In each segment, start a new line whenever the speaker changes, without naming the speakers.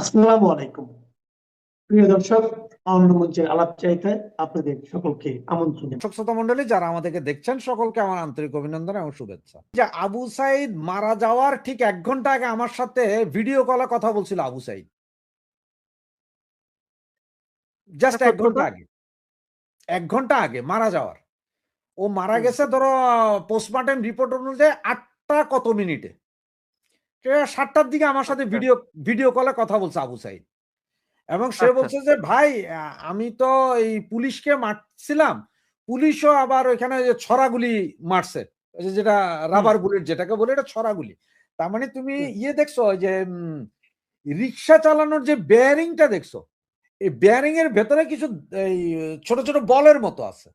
আসসালামু আলাইকুম। প্রিয় দর্শক মঞ্চের আলাপ চাইতে আপনাদের সকলকে আমন্ত্রণ
দর্শক শ্রোতা মন্ডলী যারা আমাদেরকে দেখছেন সকলকে আমার আন্তরিক অভিনন্দন এবং শুভেচ্ছা। যে আবু সাইদ মারা যাওয়ার ঠিক এক ঘণ্টা আগে আমার সাথে ভিডিও কলে কথা বলছিল আবু সাইদ। জাস্ট এক ঘণ্টা আগে। এক ঘণ্টা আগে মারা যাওয়ার। ও মারা গেছে ধরো পোস্টমর্টম রিপোর্ট অনুযায়ী আটটা কত মিনিটে? সাতটার দিকে আমার সাথে
আচ্ছা।
ভিডিও ভিডিও কলে কথা বলছে আবু সাইদ। এবং সে
আচ্ছা।
বলছে যে ভাই আমি তো এই পুলিশকে মারছিলাম। পুলিশও আবার ওইখানে যে ছড়াগুলি মারছে। যেটা রাবার বুলেট যেটাকে বলে এটা ছড়াগুলি। তার মানে তুমি ইয়ে দেখছ যে রিক্সা চালানোর যে বেয়ারিংটা দেখছ এই বেয়ারিং এর ভেতরে কিছু এই ছোট ছোট বলের মতো আছে।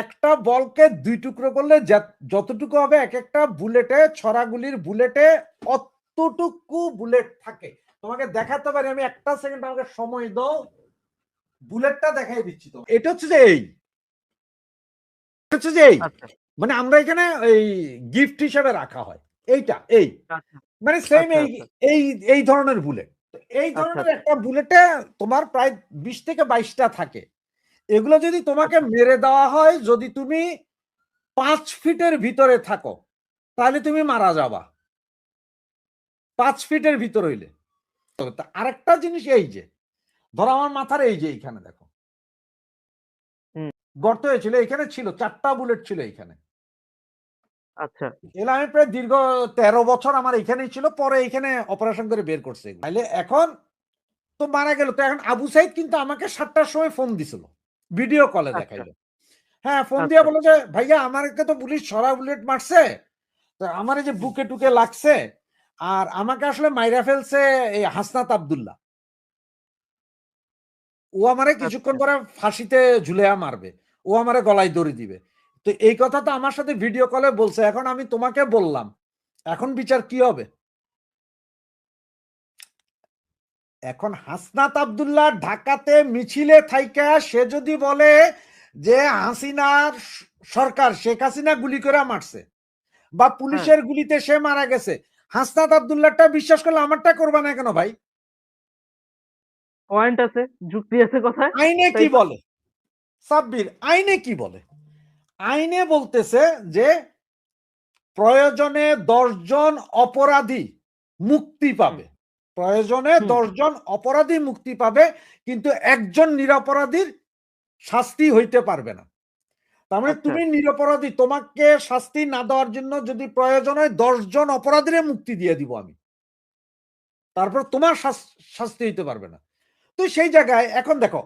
একটা বলকে দুই টুকরো করলে যতটুকু হবে এক একটা বুলেটে ছড়াগুলির বুলেটে অতটুকু বুলেট থাকে। তোমাকে দেখাতে পারি আমি একটা সেকেন্ড আমাকে সময় দাও। বুলেটটা দেখাই দিচ্ছি তো এটা হচ্ছে যে এই। হচ্ছে যে এই।
আচ্ছা।
মানে আমরা এখানে এই গিফট হিসেবে রাখা হয়। এইটা এই।
আচ্ছা।
মানে সেম
আচ্ছা,
এই। এই এই ধরনের বুলেট। এই ধরনের। একটা বুলেটে তোমার প্রায় বিশ থেকে বাইশটা থাকে। এগুলো যদি তোমাকে। মেরে দেওয়া হয় যদি তুমি পাঁচ ফিটের ভিতরে থাকো তাহলে তুমি মারা যাবা। পাঁচ ফিটের ভিতর হইলে। আরেকটা জিনিস এই যে ধরো আমার মাথার এই যে এইখানে দেখো। গর্ত হয়েছিল এখানে ছিল চারটা বুলেট ছিল এইখানে।
আচ্ছা।
এলা আমি প্রায় দীর্ঘ তেরো বছর আমার এখানেই ছিল পরে এখানে অপারেশন করে বের করছে। তাইলে এখন তো মারা গেল তো এখন আবু সাইদ কিন্তু আমাকে সাতটার সময় ফোন দিছিল। ভিডিও কলে
আচ্ছা।
দেখাইলো। হ্যাঁ ফোন
আচ্ছা।
দিয়ে বলে যে ভাইয়া আমাকে তো পুলিশ ছড়া বুলেট মারছে। তো আমার যে বুকে টুকে লাগছে। আর আমাকে আসলে মাইরা ফেলছে এই হাসনাত আব্দুল্লাহ। ও আমারে কিছুক্ষণ
আচ্ছা।
পরে ফাঁসিতে ঝুলেয়া মারবে। ও আমারে গলায় দড়ি দিবে। তো এই কথা তো আমার সাথে ভিডিও কলে বলছে। এখন আমি তোমাকে বললাম। এখন বিচার কি হবে? এখন হাসনাত আব্দুল্লাহ ঢাকাতে মিছিলে থাইকা সে যদি বলে যে হাসিনার সরকার শেখ হাসিনা গুলি করে মারছে বা পুলিশের গুলিতে সে মারা গেছে হাসনাত আব্দুল্লাহটা বিশ্বাস করলে আমারটা করবা না কেন ভাই?
পয়েন্ট আছে যুক্তি আছে কথায়
আইনে কি বলে? সাব্বির আইনে কি বলে? আইনে বলতেছে যে প্রয়োজনে দশজন অপরাধী মুক্তি পাবে। প্রয়োজনে দশজন অপরাধী মুক্তি পাবে কিন্তু একজন নিরপরাধীর শাস্তি হইতে পারবে না। তার মানে
আচ্ছা।
তুমি নিরপরাধী তোমাকে শাস্তি না দেওয়ার জন্য যদি প্রয়োজন হয় দশজন অপরাধীরে মুক্তি দিয়ে দিব আমি তারপর তোমার শাস্তি হইতে পারবে না। তো সেই জায়গায় এখন দেখো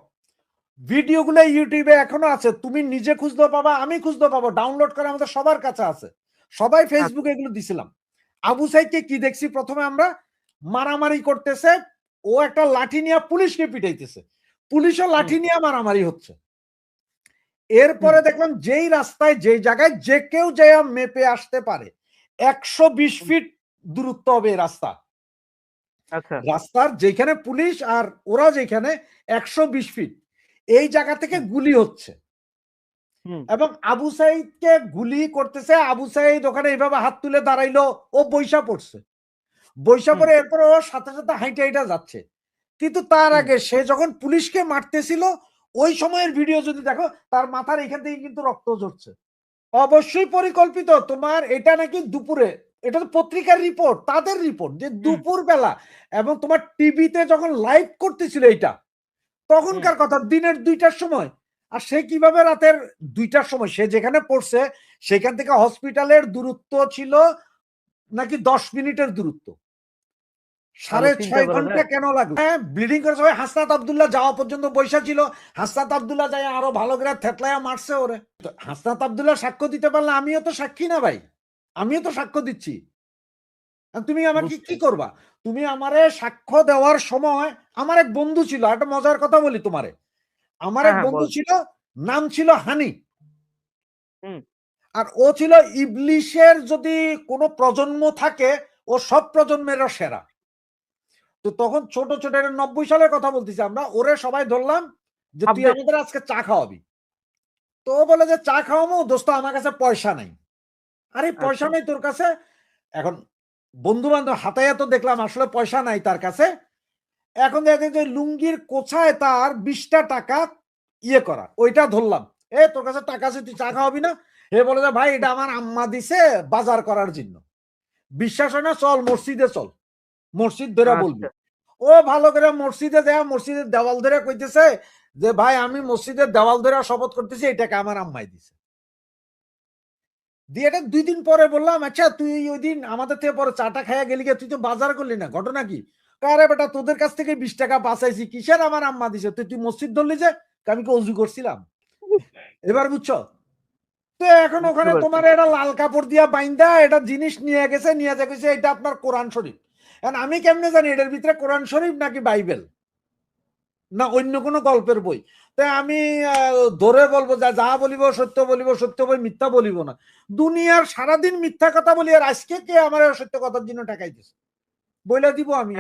ভিডিও ভিডিওগুলো ইউটিউবে এখনও আছে তুমি নিজে খুঁজতেও পাবা আমি খুঁজতে পাবো ডাউনলোড করে আমাদের সবার কাছে আছে। সবাই ফেসবুকে এগুলো দিছিলাম। আবু সাইদকে কি দেখছি প্রথমে আমরা? মারামারি করতেছে ও একটা লাঠি নিয়ে পুলিশকে পিটাইতেছে। পুলিশও লাঠি নিয়ে মারামারি হচ্ছে। এরপরে দেখলাম যেই রাস্তায় যেই জায়গায় যে কেউ যে মেপে আসতে পারে একশো বিশ ফিট দূরত্ব হবে রাস্তা।
আচ্ছা।
রাস্তার যেখানে পুলিশ আর ওরা যেখানে একশো বিশ ফিট। এই জায়গা থেকে গুলি হচ্ছে। এবং আবু সাইদকে গুলি করতেছে। আবু সাইদ ওখানে এইভাবে হাত তুলে দাঁড়াইলো ও বৈশা পড়ছে। বৈশা
হুম।
পরে এরপর ও সাথে সাথে হাইটা হাইটা যাচ্ছে। কিন্তু তার আগে সে যখন পুলিশকে মারতেছিল ওই সময়ের ভিডিও যদি দেখো তার মাথার এখান থেকে কিন্তু রক্ত ঝরছে। অবশ্যই পরিকল্পিত তোমার এটা নাকি দুপুরে এটা তো পত্রিকার রিপোর্ট তাদের রিপোর্ট যে দুপুর বেলা এবং তোমার টিভিতে যখন লাইভ করতেছিল এটা তখনকার কথা দিনের দুইটার সময়। আর সে কীভাবে রাতের দুইটার সময় সে যেখানে পড়ছে সেখান থেকে হসপিটালের দূরত্ব ছিল নাকি দশ মিনিটের দূরত্ব? সাড়ে ছয়
ঘণ্টা
কেন লাগল? হ্যাঁ ব্লিডিং করে সবাই হাসনাত আব্দুল্লাহ যাওয়া পর্যন্ত বৈশা ছিল। হাসনাত আব্দুল্লাহ যায় আরও ভালো করে থেতলায়া মারছে ওরে। হাসনাত আব্দুল্লাহ সাক্ষ্য দিতে পারলে আমিও তো সাক্ষী না ভাই। আমিও তো সাক্ষ্য দিচ্ছি। তুমি আমাকে কি। করবা? তুমি আমারে সাক্ষ্য দেওয়ার সময় আমার এক বন্ধু ছিল একটা মজার কথা বলি তোমারে। আমার এক
হ্যাঁ,
বন্ধু ছিল নাম ছিল হানি। আর ও ছিল ইবলিশের যদি কোনো প্রজন্ম থাকে ও সব প্রজন্মেরও সেরা। তো তখন ছোট ছোট এটা নব্বই সালের কথা বলতেছি আমরা ওরে সবাই ধরলাম যে তুই আমাদের আজকে চা খাওয়াবি। তো বলে যে চা খাওয়াবো? দোস্ত আমার কাছে পয়সা নাই। আরে পয়সা
আচ্ছা।
নাই তোর কাছে? এখন বন্ধু বান্ধব হাতায়া তো দেখলাম আসলে পয়সা নাই তার কাছে। এখন দেখা যে লুঙ্গির কোছায় তার বিশটা টাকা ইয়ে করা ওইটা ধরলাম। এ তোর কাছে টাকা আছে তুই চা খাওয়াবি না? হে বলে যে ভাই এটা আমার আম্মা দিছে বাজার করার জন্য। বিশ্বাস হয় না চল মসজিদে চল। মসজিদ ধরে বলবি।
আচ্ছা।
ও ভালো করে মসজিদে দেয়া মসজিদের দেওয়াল ধরে কইতেছে যে ভাই আমি মসজিদের দেওয়াল ধরে শপথ করতেছি এটাকে আমার আম্মাই দিছে। দিয়ে এটা দুই দিন পরে বললাম আচ্ছা তুই ওই দিন আমাদের থেকে পরে চাটা খাইয়া গেলি তুই তো বাজার করলি না ঘটনা কি? আরে বেটা তোদের কাছ থেকে বিশ টাকা বাঁচাইছি কিসের আমার আম্মা দিছে? তুই তুই মসজিদ ধরলি যে আমি কি অজু করছিলাম? এবার বুঝছ? তো এখন ওখানে তোমার এটা লাল কাপড় দিয়া বাইন্দা এটা জিনিস নিয়ে গেছে নিয়ে যা গেছে এটা আপনার কোরআন শরীফ। এখন আমি কেমনে জানি এটার ভিতরে কোরআন শরীফ নাকি বাইবেল? না অন্য কোনো গল্পের বই? তাই আমি ধরে বলব যা যা বলিব সত্য বলিব সত্য বই মিথ্যা বলিব না। দুনিয়ার সারাদিন মিথ্যা কথা বলি আর আজকে কে আমার সত্য কথার জন্য টাকাইতেছে বইলে দিব আমি।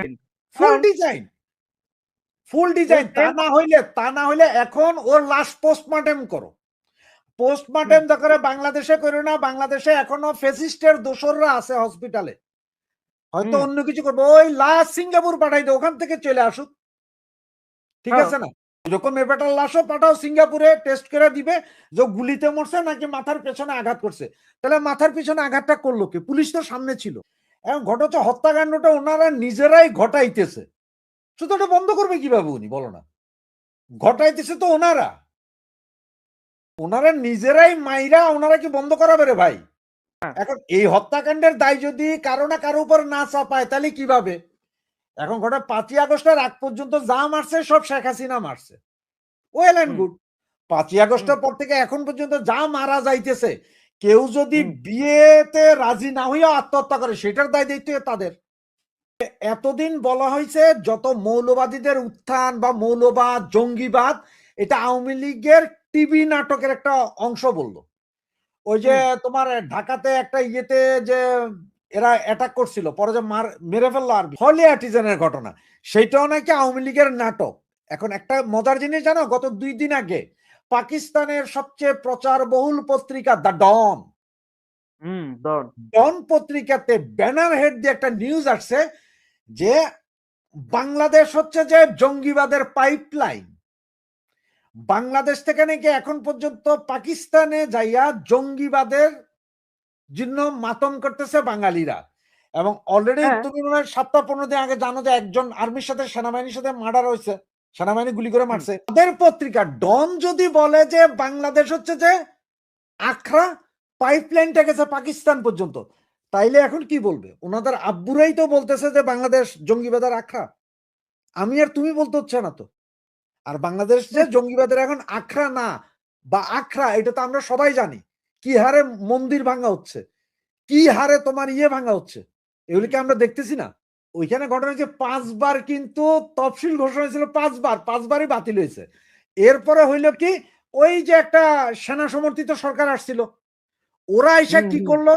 ফুল ডিজাইন ফুল ডিজাইন তা না হইলে তা না হইলে এখন ওর লাস্ট পোস্টমর্টেম করো। পোস্টমর্টেম করে বাংলাদেশে করো না বাংলাদেশে এখনও ফেসিস্টের দোসররা আছে হসপিটালে হয়তো অন্য কিছু করব। ওই লাশ সিঙ্গাপুর পাঠাই দাও ওখান থেকে চলে আসুক। ঠিক
হ্যাঁ।
আছে না? এরকম এবারটার লাশও পাঠাও সিঙ্গাপুরে টেস্ট করে দিবে যে গুলিতে মরছে নাকি মাথার পেছনে আঘাত করছে। তাহলে মাথার পিছনে আঘাতটা করল কি? পুলিশ তো সামনে ছিল। এখন ঘটা হচ্ছে হত্যাকাণ্ডটা ওনারা নিজেরাই ঘটাইতেছে। শুধু ওটা বন্ধ করবে কীভাবে উনি? বলো না। ঘটাইতেছে তো ওনারা। ওনারা নিজেরাই মাইরা ওনারা কি বন্ধ করাবে রে ভাই। এখন এই হত্যাকাণ্ডের দায় যদি কারও না কারও উপর না চাপায় তাহলে কীভাবে? এখন ঘটা পাঁচই আগস্টের আগ পর্যন্ত যা মারছে সব শেখ হাসিনা মারছে। ওয়েল অ্যান্ড গুড পাঁচই আগস্টের পর থেকে এখন পর্যন্ত যা মারা যাইতেছে কেউ যদি বিয়েতে রাজি না হইয়া আত্মহত্যা করে সেটার দায় দায়িত্ব তাদের। এতদিন বলা হয়েছে যত মৌলবাদীদের উত্থান বা মৌলবাদ জঙ্গিবাদ এটা আওয়ামী লীগের টিভি নাটকের একটা অংশ বলল। ওই যে তোমার ঢাকাতে একটা ইয়েতে যে এরা অ্যাটাক করছিল পরে যে মার মেরে ফেলল আরবি হলি আর্টিজানের ঘটনা। সেইটাও নাকি আওয়ামী লীগের নাটক। এখন একটা মজার জিনিস জানো গত দুই দিন আগে পাকিস্তানের সবচেয়ে প্রচার বহুল পত্রিকা দ্য ডন। ডন। পত্রিকাতে ব্যানার হেড দিয়ে একটা নিউজ আসছে যে বাংলাদেশ হচ্ছে যে জঙ্গিবাদের পাইপলাইন বাংলাদেশ থেকে নাকি এখন পর্যন্ত পাকিস্তানে যাইয়া জঙ্গিবাদের জন্য মাতম করতেছে বাঙালিরা। এবং অলরেডি
হ্যাঁ।
তুমি মনে হয় সপ্তাহ পনেরো দিন আগে জানো যে একজন আর্মির সাথে সেনাবাহিনীর সাথে মার্ডার হয়েছে। সেনাবাহিনী গুলি করে মারছে। তাদের পত্রিকা ডন যদি বলে যে বাংলাদেশ হচ্ছে যে আখড়া পাইপলাইনটা গেছে পাকিস্তান পর্যন্ত তাইলে এখন কি বলবে? ওনাদের আব্বুরাই তো বলতেছে যে বাংলাদেশ জঙ্গিবাদের আখড়া। আমি আর তুমি বলতে হচ্ছে না তো। আর বাংলাদেশ যে জঙ্গিবাদের এখন আখড়া না বা আখড়া এটা তো আমরা সবাই জানি। কি হারে মন্দির ভাঙা হচ্ছে? কি হারে তোমার ইয়ে ভাঙা হচ্ছে? এগুলিকে আমরা দেখতেছি না? ওইখানে ঘটনা হচ্ছে পাঁচবার কিন্তু তফসিল ঘোষণা হয়েছিল পাঁচবার পাঁচবারই বাতিল হয়েছে। এরপরে হইল কি ওই যে একটা সেনা সমর্থিত সরকার আসছিল ওরা এসে কি করল?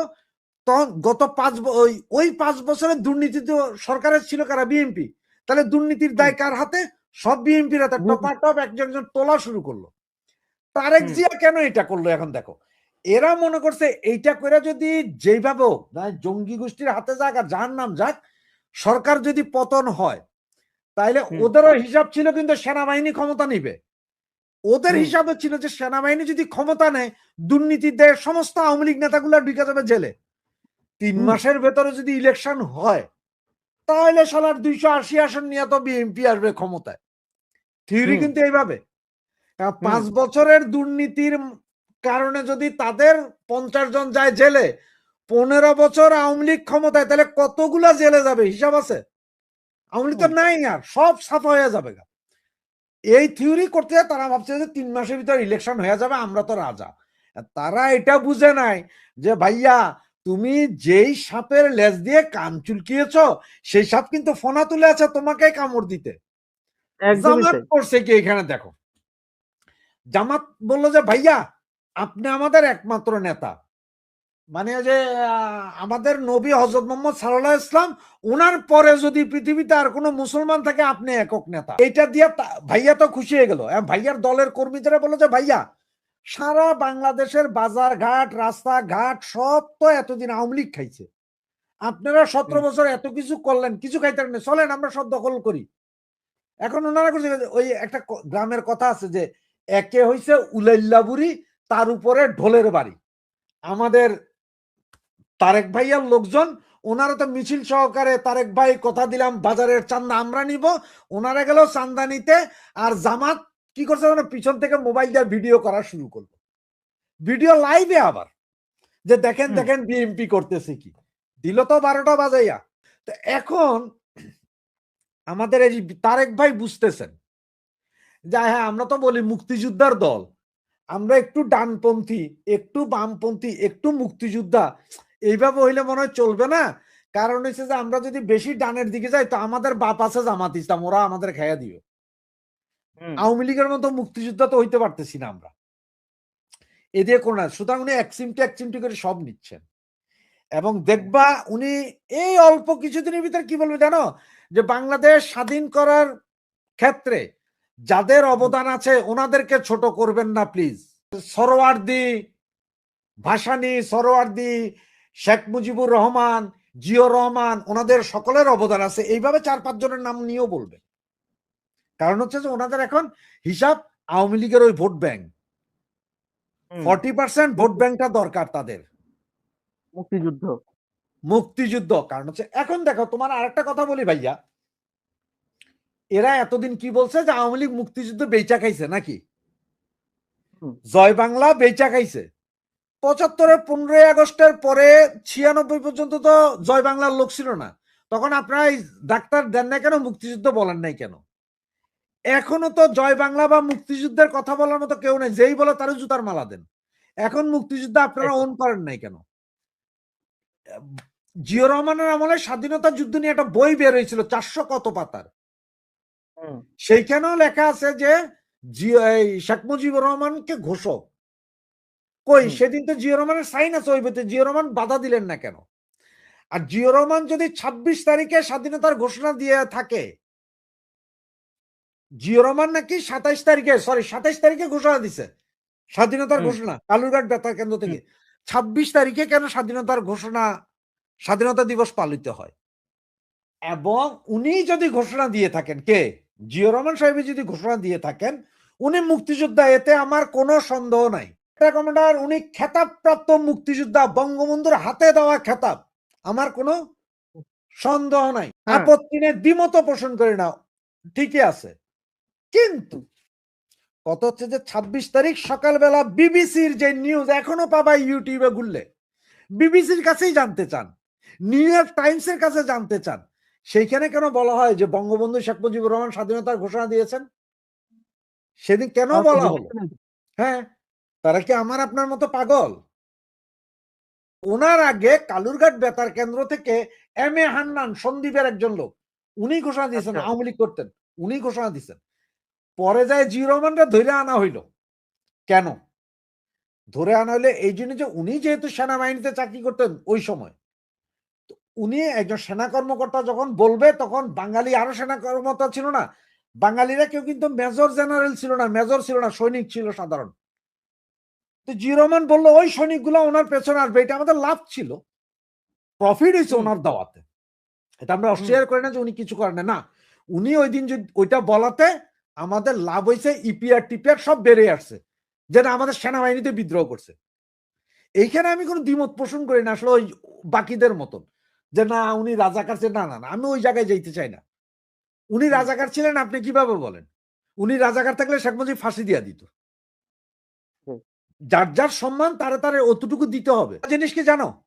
তখন গত পাঁচ ওই ওই পাঁচ বছরের দুর্নীতি তো সরকারের ছিল কারা? বিএনপি। তাহলে দুর্নীতির দায় কার হাতে? সব বিএনপির হাতে
হুম।
টপার টপ একজন একজন তোলা শুরু করল তারেক জিয়া কেন এটা করল এখন দেখো এরা মনে করছে এইটা করে যদি যেভাবে হোক জঙ্গি গোষ্ঠীর হাতে যাক আর যার নাম যাক সরকার যদি পতন হয় তাইলে। ওদেরও হিসাব ছিল কিন্তু সেনাবাহিনী ক্ষমতা নিবে ওদের। হিসাবে ছিল যে সেনাবাহিনী যদি ক্ষমতা নেয় দুর্নীতি দেয় সমস্ত আওয়ামী লীগ নেতাগুলো ঢুকে যাবে জেলে তিন মাসের ভেতরে যদি ইলেকশন হয় তাহলে সালার দুইশো আশি আসন নিয়ে তো বিএনপি আসবে ক্ষমতায়। থিওরি কিন্তু এইভাবে। পাঁচ বছরের দুর্নীতির কারণে যদি তাদের পঞ্চাশ জন যায় জেলে পনেরো বছর আওয়ামী লীগ ক্ষমতায় তাহলে কতগুলা জেলে যাবে হিসাব আছে? আওয়ামী লীগ তো নাই আর সব সাফা হয়ে যাবে। এই থিওরি করতে তারা ভাবছে যে তিন মাসের ভিতর ইলেকশন হয়ে যাবে আমরা তো রাজা। তারা এটা বুঝে নাই যে ভাইয়া তুমি যেই সাপের লেজ দিয়ে কান চুলকিয়েছ সেই সাপ কিন্তু ফোনা তুলে আছে তোমাকে কামড় দিতে। জামাত করছে কি এখানে দেখো। জামাত বলল যে ভাইয়া আপনি আমাদের একমাত্র নেতা। মানে যে আমাদের নবী হজরত মোহাম্মদ সাল্লাহ ইসলাম ওনার পরে যদি পৃথিবীতে আর কোনো মুসলমান থাকে আপনি একক নেতা। এটা দিয়ে ভাইয়া তো খুশি হয়ে গেল। ভাইয়ার দলের কর্মীদের বলল যে ভাইয়া সারা বাংলাদেশের বাজার ঘাট রাস্তা ঘাট সব তো এতদিন আওয়ামী লীগ খাইছে। আপনারা সতেরো বছর এত কিছু করলেন কিছু খাইতে না। চলেন আমরা সব দখল করি। এখন ওনারা করছে ওই একটা গ্রামের কথা আছে যে একে হইছে উলাইল্লাবুরি তার উপরে ঢোলের বাড়ি। আমাদের তারেক ভাইয়ার লোকজন ওনারা তো মিছিল সহকারে তারেক ভাই কথা দিলাম বাজারের চান্দা আমরা নিব ওনারা গেল চান্দা নিতে আর জামাত কি করছে জানো? পিছন থেকে মোবাইল দিয়ে ভিডিও করা শুরু করল। ভিডিও লাইভে আবার। যে দেখেন দেখেন বিএমপি করতেছে কি? দিল তো বারোটা বাজাইয়া। তো এখন আমাদের এই তারেক ভাই বুঝতেছেন। যে হ্যাঁ আমরা তো বলি মুক্তিযোদ্ধার দল। আমরা একটু ডানপন্থী একটু বামপন্থী একটু মুক্তিযোদ্ধা এইভাবে হইলে মনে হয় চলবে না। কারণ হচ্ছে যে আমরা যদি বেশি ডানের দিকে যাই তো আমাদের বাপ আছে জামাত ইসলাম ওরা আমাদের খাইয়া দিবে। আওয়ামী লীগের মতো মুক্তিযোদ্ধা তো হইতে পারতেছি না আমরা। এদিকে কোনো না সুতরাং উনি এক চিমটি এক চিমটি করে সব নিচ্ছেন। এবং দেখবা উনি এই অল্প কিছুদিনের ভিতরে কি বলবে জানো? যে বাংলাদেশ স্বাধীন করার ক্ষেত্রে যাদের অবদান আছে ওনাদেরকে ছোট করবেন না প্লিজ। সরোয়ার্দি ভাসানি সরোয়ার্দি শেখ মুজিবুর রহমান জিও রহমান ওনাদের সকলের অবদান আছে। এইভাবে চার পাঁচ জনের নাম নিয়েও বলবে। কারণ হচ্ছে যে ওনাদের এখন হিসাব আওয়ামী লীগের ওই vote bank. Forty percent vote ব্যাংকটা দরকার তাদের।
মুক্তিযুদ্ধ।
মুক্তিযুদ্ধ কারণ হচ্ছে এখন দেখো তোমার আরেকটা কথা বলি ভাইয়া। এরা এতদিন কি বলছে যে আওয়ামী লীগ মুক্তিযুদ্ধ বেচা খাইছে নাকি? জয় বাংলা বেচা খাইছে। পঁচাত্তরের পনেরোই আগস্টের পরে ছিয়ানব্বই পর্যন্ত তো জয় বাংলার লোক ছিল না। তখন আপনারা ডাক্তার দেন না কেন? মুক্তিযুদ্ধ বলেন নাই কেন? এখনও তো জয় বাংলা বা মুক্তিযুদ্ধের কথা বলার মতো কেউ নেই। যেই বলে তারও জুতার মালা দেন। এখন মুক্তিযুদ্ধ আপনারা ওন করেন নাই কেন? জিও রহমানের আমলে স্বাধীনতা যুদ্ধ নিয়ে একটা বই বের হয়েছিল চারশো কত পাতার। সেইখানেও লেখা আছে যে শেখ মুজিবুর রহমানকে ঘোষক কই? সেদিন তো জিও রহমানের সাইন আছে ওই বইতে জিও রহমান বাধা দিলেন না কেন? আর জিও রহমান যদি ২৬ তারিখে স্বাধীনতার ঘোষণা দিয়ে থাকে জিও রহমান নাকি সাতাইশ তারিখে সরি সাতাইশ তারিখে ঘোষণা দিছে। স্বাধীনতার ঘোষণা কালুরঘাট বেতার কেন্দ্র থেকে। ছাব্বিশ তারিখে কেন স্বাধীনতার ঘোষণা স্বাধীনতা দিবস পালিত হয়? এবং উনি যদি ঘোষণা দিয়ে থাকেন কে? জিও রহমান সাহেব যদি ঘোষণা দিয়ে থাকেন উনি মুক্তিযোদ্ধা এতে আমার কোনো সন্দেহ নাই। কমান্ডার উনি খেতাবপ্রাপ্ত মুক্তিযোদ্ধা বঙ্গবন্ধুর হাতে দেওয়া খেতাব। আমার কোনো সন্দেহ নাই।
হ্যাঁ।
আপত্তি নেই দ্বিমত পোষণ করে নাও ঠিকই আছে। কিন্তু কত হচ্ছে যে ছাব্বিশ তারিখ সকালবেলা বিবিসির যে নিউজ এখনও পাবা ইউটিউবে ঘুরলে বিবিসির কাছেই জানতে চান নিউ ইয়র্ক টাইমস এর কাছে জানতে চান সেইখানে কেন বলা হয় যে বঙ্গবন্ধু শেখ মুজিবুর রহমান স্বাধীনতার ঘোষণা দিয়েছেন? সেদিন কেন বলা হলো? হ্যাঁ তারা কি আমার আপনার মতো পাগল? ওনার আগে কালুরঘাট বেতার কেন্দ্র থেকে এম এ হান্নান সন্দীপের একজন লোক উনি ঘোষণা দিয়েছেন
আচ্ছা।
আওয়ামী লীগ করতেন উনি ঘোষণা দিয়েছেন। পরে যায় জিও রহমানরা ধরে আনা হইল। কেন? ধরে আনা হইলে এই জন্য যে উনি যেহেতু সেনাবাহিনীতে চাকরি করতেন ওই সময় উনি একজন সেনা কর্মকর্তা যখন বলবে তখন বাঙালি আরও সেনা কর্মকর্তা ছিল না। বাঙালিরা কেউ কিন্তু মেজর জেনারেল ছিল না মেজর ছিল না সৈনিক ছিল সাধারণ। তো জিও রহমান বলল ওই সৈনিকগুলো ওনার পেছনে আসবে। এটা আমাদের লাভ ছিল। প্রফিট হয়েছে ওনার দাওয়াতে। এটা আমরা অস্বীকার করি না যে উনি কিছু করেন না না উনি ওই দিন যদি ওইটা বলাতে আমাদের লাভ হয়েছে ইপিআর টিপিআর সব বেড়ে আসছে। যেটা আমাদের সেনাবাহিনীতে বিদ্রোহ করছে। এইখানে আমি কোনো দ্বিমত পোষণ করি না আসলে ওই বাকিদের মতন। যে না উনি রাজাকার ছিলেন না না না আমি ওই জায়গায় যেতে চাই না। উনি রাজাকার ছিলেন আপনি কীভাবে বলেন? উনি রাজাকার থাকলে শেখ মুজিব ফাঁসি দিয়া দিত। যার যার সম্মান তারে তারে অতটুকু দিতে হবে। জিনিস কি জানো?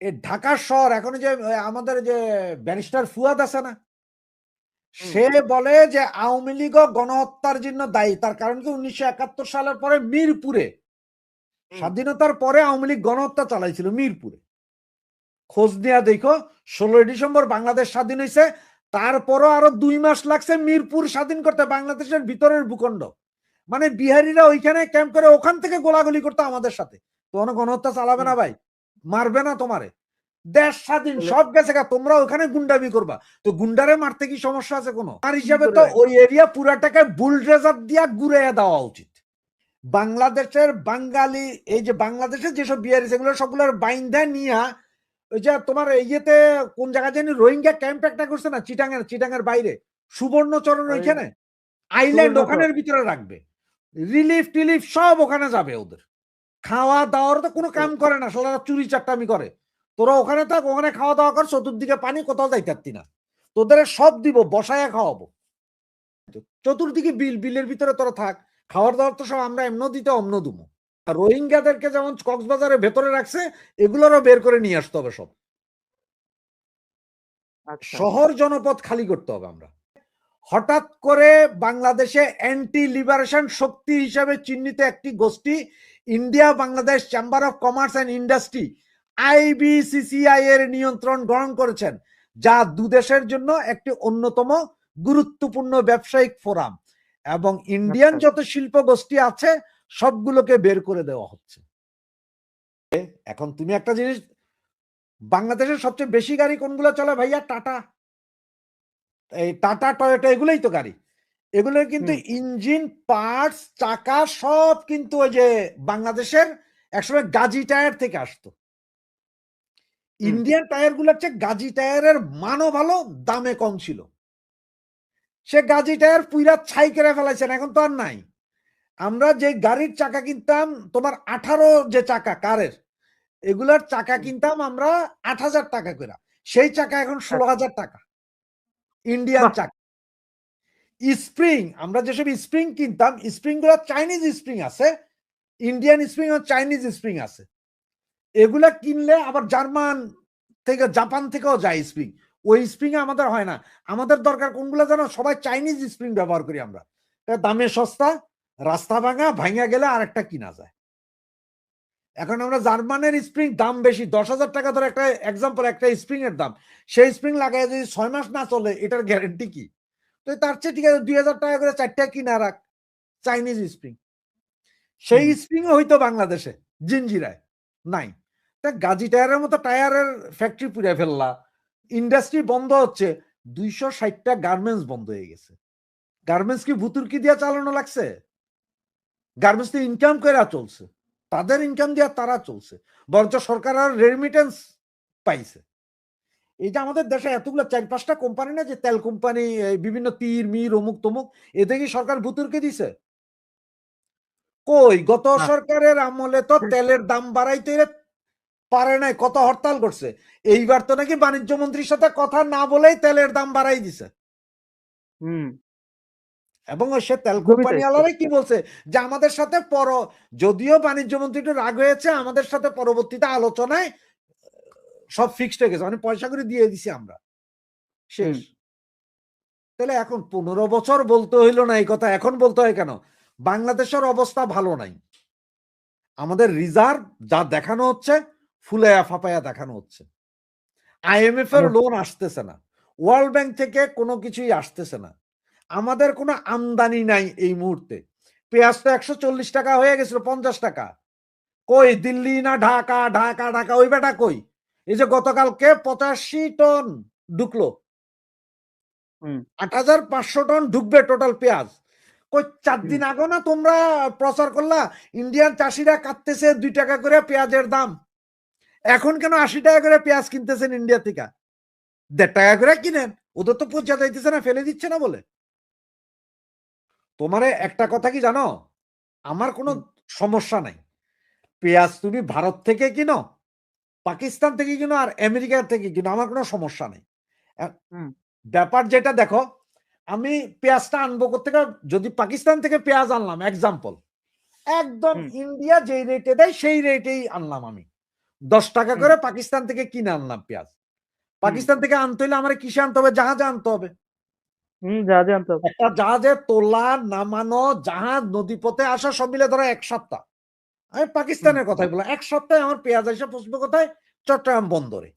এ ঢাকার শহর এখন যে আমাদের যে ব্যারিস্টার ফুয়াদ আছে না সে বলে যে আওয়ামী লীগ গণহত্যার জন্য দায়ী। তার কারণ কি? উনিশশো একাত্তর সালের পরে মিরপুরে স্বাধীনতার পরে আওয়ামী লীগ গণহত্যা চালাইছিল মিরপুরে। খোঁজ নেওয়া দেখো ষোলোই ডিসেম্বর বাংলাদেশ স্বাধীন হয়েছে তারপরও আরও দুই মাস লাগছে মিরপুর স্বাধীন করতে বাংলাদেশের ভিতরের ভূখণ্ড। মানে বিহারিরা ওইখানে ক্যাম্প করে ওখান থেকে গোলাগুলি করতো আমাদের সাথে। তোমার গণহত্যা চালাবে না ভাই মারবে না তোমারে। দেশ স্বাধীন সব গেছে গা তোমরা ওখানে গুন্ডামি করবা। তো গুন্ডারে মারতে কি সমস্যা আছে কোনো? আর হিসাবে তো ওই এরিয়া পুরাটাকে বুলড্রেজার দিয়া গুড়াইয়া দেওয়া উচিত। বাংলাদেশের বাঙালি এই যে বাংলাদেশের যেসব বিহারি সেগুলো সবগুলোর বাইন্দা নিয়া ওই যে তোমার ইয়েতে কোন জায়গা জানি রোহিঙ্গা ক্যাম্প একটা করছে না চিটাঙ্গের চিটাঙ্গের বাইরে। সুবর্ণচরণ
ওই-
ওইখানে? আইল্যান্ড। ওখানের ভিতরে রাখবে। রিলিফ টিলিফ সব ওখানে যাবে ওদের। খাওয়া দাওয়ার তো কোনো কাম করে না সারা চুরি চারটামি করে। তোরা ওখানে থাক ওখানে খাওয়া দাওয়া কর চতুর্দিকে পানি কোথাও যাইতে পারতি না। তোদের সব দিব বসায়া খাওয়াবো। চতুর্দিকে বিল বিলের ভিতরে তোরা থাক খাওয়ার দাওয়ার তো সব আমরা এমন দিতে অমন দুমো। আর রোহিঙ্গাদেরকে যেমন কক্সবাজারের ভেতরে রাখছে এগুলোরও বের করে নিয়ে আসতে হবে সব।
আচ্ছা।
শহর জনপদ খালি করতে হবে আমরা। হঠাৎ করে বাংলাদেশে অ্যান্টি লিবারেশন শক্তি হিসাবে চিহ্নিত একটি গোষ্ঠী India Bangladesh chamber of commerce and industry IBCCI এর নিয়ন্ত্রণ গ্রহণ করেছেন যা দুদেশের জন্য একটি অন্যতম গুরুত্বপূর্ণ ব্যবসায়িক ফোরাম এবং ইন্ডিয়ান
আচ্ছা।
যত শিল্প গোষ্ঠী আছে সবগুলোকে বের করে দেওয়া হচ্ছে। এখন তুমি একটা জিনিস বাংলাদেশের সবচেয়ে বেশি গাড়ি কোনগুলো চলে ভাইয়া? টাটা। এই টাটা টয়োটা এগুলোই তো গাড়ি। এগুলোর কিন্তু ইঞ্জিন পার্টস চাকা সব কিন্তু ওই যে বাংলাদেশের একসময় গাজি টায়ার থেকে আসতো। ইন্ডিয়ান টায়ারগুলো হচ্ছে গাজী টায়ারের মানও ভালো দামে কম ছিল। সে গাজী টায়ার পুইরা ছাই করে ফেলাইছেন এখন তো আর নাই। আমরা যে গাড়ির চাকা কিনতাম তোমার আঠারো যে চাকা কারের এগুলার চাকা কিনতাম আমরা আট হাজার টাকা করে সেই চাকা এখন ষোলো হাজার টাকা। ইন্ডিয়ান চাকা। স্প্রিং আমরা যেসব স্প্রিং কিনতাম স্প্রিংগুলো চাইনিজ স্প্রিং আছে ইন্ডিয়ান স্প্রিং ও চাইনিজ স্প্রিং আছে। এগুলা কিনলে আবার জার্মান থেকে জাপান থেকেও যায় স্প্রিং ওই স্প্রিং আমাদের হয় না। আমাদের দরকার কোনগুলো জানো সবাই চাইনিজ স্প্রিং ব্যবহার করি আমরা। দামে সস্তা রাস্তা ভাঙা ভাঙা গেলে আরেকটা কিনা যায়। এখন আমরা জার্মানের স্প্রিং দাম বেশি দশ হাজার টাকা ধরে একটা এক্সাম্পল একটা স্প্রিং এর দাম। সেই স্প্রিং লাগাই যদি ছয় মাস না চলে এটার গ্যারেন্টি কি? তো তার চেয়ে ঠিক আছে দুই হাজার টাকা করে চারটা কিনা রাখ চাইনিজ স্প্রিং সেই। স্প্রিংও হইতো বাংলাদেশে জিঞ্জিরায় নাই। তা গাজী টায়ারের মতো টায়ারের ফ্যাক্টরি পুড়ে ফেললা। ইন্ডাস্ট্রি বন্ধ হচ্ছে, দুইশো ষাটটা গার্মেন্টস বন্ধ হয়ে গেছে। গার্মেন্টস কি ভুতুরকি দিয়া চালানো লাগছে? গার্মেন্টস তো ইনকাম করে চলছে। তাদের ইনকাম দিয়া তারা চলছে। বরঞ্চ সরকার আর রেমিটেন্স পাইছে। এই যে আমাদের দেশে এতগুলো চার পাঁচটা কোম্পানি না, যে তেল কোম্পানি বিভিন্ন তীর, মির অমুক তমুক এতে কি সরকার ভুতুরকে দিছে? কই? গত সরকারের আমলে তো তেলের দাম বাড়াইতে পারে নাই কত হরতাল করছে। এইবার তো নাকি বাণিজ্য মন্ত্রীর সাথে কথা না বলেই তেলের দাম বাড়াই দিছে।
হুম।
এবং সে তেল কোম্পানি আলারাই কি বলছে? যে আমাদের সাথে পর যদিও বাণিজ্য মন্ত্রী একটু রাগ হয়েছে আমাদের সাথে পরবর্তীতে আলোচনায় সব ফিক্সড হয়ে গেছে। মানে পয়সা করে দিয়ে দিছি আমরা। শেষ। তাহলে এখন পনেরো বছর বলতে হইল না এই কথা এখন বলতে হয় কেন? বাংলাদেশের অবস্থা ভালো নাই। আমাদের রিজার্ভ যা দেখানো হচ্ছে ফুলায়া ফাপায়া দেখানো হচ্ছে। আইএমএফ এর লোন আসতেছে না। ওয়ার্ল্ড ব্যাংক থেকে কোনো কিছুই আসতেছে না। আমাদের কোনো আমদানি নাই এই মুহূর্তে। পেঁয়াজ তো একশো চল্লিশ টাকা হয়ে গেছিল পঞ্চাশ টাকা। কই দিল্লি না ঢাকা? ঢাকা ঢাকা ওই বেটা কই? এই যে গতকালকে পঁচাশি টন ঢুকলো।
হুম।
আট হাজার পাঁচশো টন ঢুকবে টোটাল পেঁয়াজ। কই চার দিন আগে না তোমরা প্রচার করলা? ইন্ডিয়ান চাষিরা কাটতেছে দুই টাকা করে পেঁয়াজের দাম। এখন কেন আশি টাকা করে পেঁয়াজ কিনতেছেন ইন্ডিয়া থেকে? দেড় টাকা করে কিনেন। ওদের তো পচা যাইতেছে না ফেলে দিচ্ছে না বলে। তোমারে একটা কথা কি জানো? আমার কোনো সমস্যা নাই। পেঁয়াজ তুমি ভারত থেকে কিনো পাকিস্তান থেকে কিনো আর আমেরিকার থেকে কিনো আমার কোনো সমস্যা নেই। ব্যাপার যেটা দেখো আমি পেঁয়াজটা আনব থেকে যদি পাকিস্তান থেকে পেঁয়াজ আনলাম এক্সাম্পল একদম ইন্ডিয়া যেই রেটে দেয় সেই রেটেই আনলাম আমি। দশ টাকা করে পাকিস্তান থেকে কিনে আনলাম পেঁয়াজ। পাকিস্তান থেকে আনতে হলে আমার কিসে আনতে হবে? জাহাজে আনতে হবে। একটা জাহাজে তোলা নামানো জাহাজ নদীপথে আসা সব মিলে ধরো এক সপ্তাহ। আমি পাকিস্তানের কথাই বললাম এক সপ্তাহে আমার পেঁয়াজ এসে পৌঁছবে কোথায়? চট্টগ্রাম বন্দরে।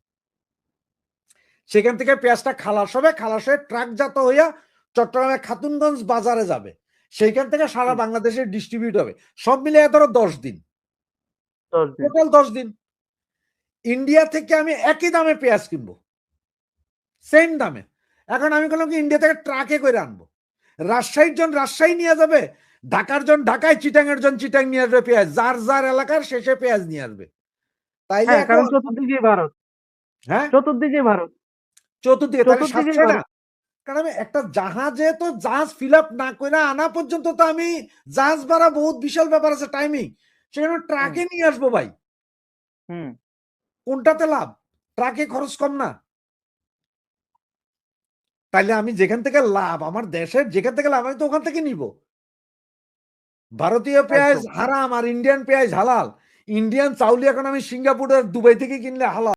সেখান থেকে পেঁয়াজটা খালাস হবে খালাস হয়ে ট্রাকজাত হইয়া চট্টগ্রামে খাতুনগঞ্জ বাজারে যাবে। সেইখান থেকে সারা। বাংলাদেশে ডিস্ট্রিবিউট হবে। সব মিলিয়ে ধরো দশ দিন। টোটাল দশ দিন। ইন্ডিয়া থেকে আমি একই দামে পেঁয়াজ কিনবো। সেম দামে। এখন আমি বললাম কি ইন্ডিয়া থেকে ট্রাকে করে আনব। রাজশাহীর জন রাজশাহী নিয়ে যাবে ঢাকার জন ঢাকায় চিটাং এর জন চিটাং নিয়ে আসবে পেঁয়াজ। যার যার এলাকার শেষে পেঁয়াজ নিয়ে আসবে। তাইলে
হ্যাঁ
এখন
চতুর্দিকে ভারত।
হ্যাঁ?
চতুর্দিকে ভারত।
চতুর্দিকে তাহলে সাতশো না। কারণ আমি একটা জাহাজে তো জাহাজ ফিল আপ না করে আনা পর্যন্ত তো আমি জাহাজ ভাড়া বহুত বিশাল ব্যাপার আছে টাইমিং সেখানে ট্রাকে নিয়ে আসব ভাই।
হুম।
কোনটাতে লাভ? ট্রাকে খরচ কম না। তাইলে আমি যেখান থেকে লাভ আমার দেশের যেখান থেকে লাভ আমি তো ওখান থেকে নিব। ভারতীয় পেঁয়াজ। হারাম আর ইন্ডিয়ান পেঁয়াজ হালাল। ইন্ডিয়ান চাউলি এখন আমি সিঙ্গাপুর আর দুবাই থেকে কিনলে হালাল।